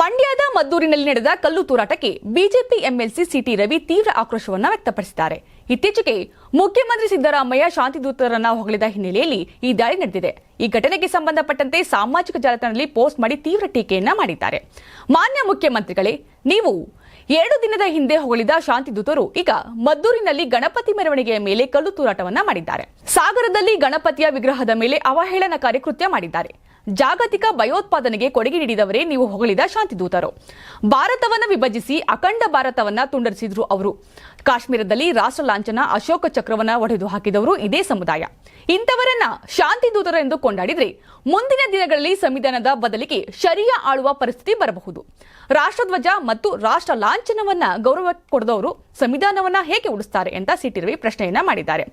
ಮಂಡ್ಯದ ಮದ್ದೂರಿನಲ್ಲಿ ನಡೆದ ಕಲ್ಲು ತೂರಾಟಕ್ಕೆ BJP MLC C T Ravi ತೀವ್ರ ಆಕ್ರೋಶವನ್ನು ವ್ಯಕ್ತಪಡಿಸಿದ್ದಾರೆ. ಇತ್ತೀಚೆಗೆ ಮುಖ್ಯಮಂತ್ರಿ ಸಿದ್ದರಾಮಯ್ಯ ಶಾಂತಿದೂತರನ್ನ ಹೊಗಳಿದ ಹಿನ್ನೆಲೆಯಲ್ಲಿ ಈ ದಾಳಿ ನಡೆದಿದೆ. ಈ ಘಟನೆಗೆ ಸಂಬಂಧಪಟ್ಟಂತೆ ಸಾಮಾಜಿಕ ಜಾಲತಾಣದಲ್ಲಿ ಪೋಸ್ಟ್ ಮಾಡಿ ತೀವ್ರ ಟೀಕೆಯನ್ನ ಮಾಡಿದ್ದಾರೆ. ಮಾನ್ಯ ಮುಖ್ಯಮಂತ್ರಿಗಳೇ, ನೀವು ಎರಡು ದಿನದ ಹಿಂದೆ ಹೊಗಳಿದ ಶಾಂತಿದೂತರು ಈಗ ಮದ್ದೂರಿನಲ್ಲಿ ಗಣಪತಿ ಮೆರವಣಿಗೆಯ ಮೇಲೆ ಕಲ್ಲು ತೂರಾಟವನ್ನ ಮಾಡಿದ್ದಾರೆ. ಸಾಗರದಲ್ಲಿ ಗಣಪತಿಯ ವಿಗ್ರಹದ ಮೇಲೆ ಅವಹೇಳನಕಾರಿ ಕೃತ್ಯ ಮಾಡಿದ್ದಾರೆ. ಜಾಗತಿಕ ಭಯೋತ್ಪಾದನೆಗೆ ಕೊಡುಗೆ ನೀಡಿದವರೇ ನೀವು ಹೊಗಳಿದ ಶಾಂತಿದೂತರು ಭಾರತವನ್ನು ವಿಭಜಿಸಿ ಅಖಂಡ ಭಾರತವನ್ನ ತುಂಡರಿಸಿದ್ರು ಅವರು. ಕಾಶ್ಮೀರದಲ್ಲಿ ರಾಷ್ಟ್ರ ಲಾಂಛನ ಅಶೋಕ ಚಕ್ರವನ್ನ ಒಡೆದು ಹಾಕಿದವರು ಇದೇ ಸಮುದಾಯ. ಇಂಥವರನ್ನ ಶಾಂತಿದೂತರು ಎಂದು ಕೊಂಡಾಡಿದ್ರೆ ಮುಂದಿನ ದಿನಗಳಲ್ಲಿ ಸಂವಿಧಾನದ ಬದಲಿಗೆ ಶರಿಯಾ ಆಳುವ ಪರಿಸ್ಥಿತಿ ಬರಬಹುದು. ರಾಷ್ಟ್ರಧ್ವಜ ಮತ್ತು ರಾಷ್ಟ್ರ ಲಾಂಛನವನ್ನ ಗೌರವ ಕೊಡದವರು ಸಂವಿಧಾನವನ್ನ ಹೇಗೆ ಉಳಿಸ್ತಾರೆ ಅಂತ ಸಿಟಿ ಪ್ರಶ್ನೆಯನ್ನ ಮಾಡಿದ್ದಾರೆ.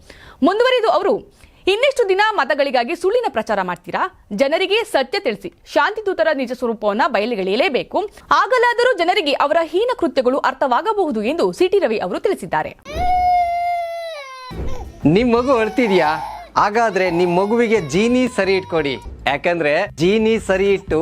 ಮುಂದುವರಿದು ಅವರು ಇನ್ನೆಷ್ಟು ದಿನ ಮತಗಳಿಗಾಗಿ ಸುಳ್ಳಿನ ಪ್ರಚಾರ ಮಾಡ್ತೀರಾ? ಜನರಿಗೆ ಸತ್ಯ ತಿಳಿಸಿ. ಶಾಂತಿದೂತರ ನಿಜ ಸ್ವರೂಪವನ್ನು ಬಯಲಿಗೆಳೆಯಲೇಬೇಕು ಆಗಲಾದರೂ ಜನರಿಗೆ ಅವರ ಹೀನ ಕೃತ್ಯಗಳು ಅರ್ಥವಾಗಬಹುದು ಎಂದು ಸಿಟಿ ರವಿ ಅವರು ತಿಳಿಸಿದ್ದಾರೆ. ನಿಮ್ ಮಗು ಅಳ್ತಿದ್ಯಾ ಹಾಗಾದ್ರೆ ನಿಮ್ ಮಗುವಿಗೆ ಜೀನಿ ಸರಿ ಇಟ್ಕೊಡಿ. ಯಾಕಂದ್ರೆ ಜೀನಿ ಸರಿ ಇಟ್ಟು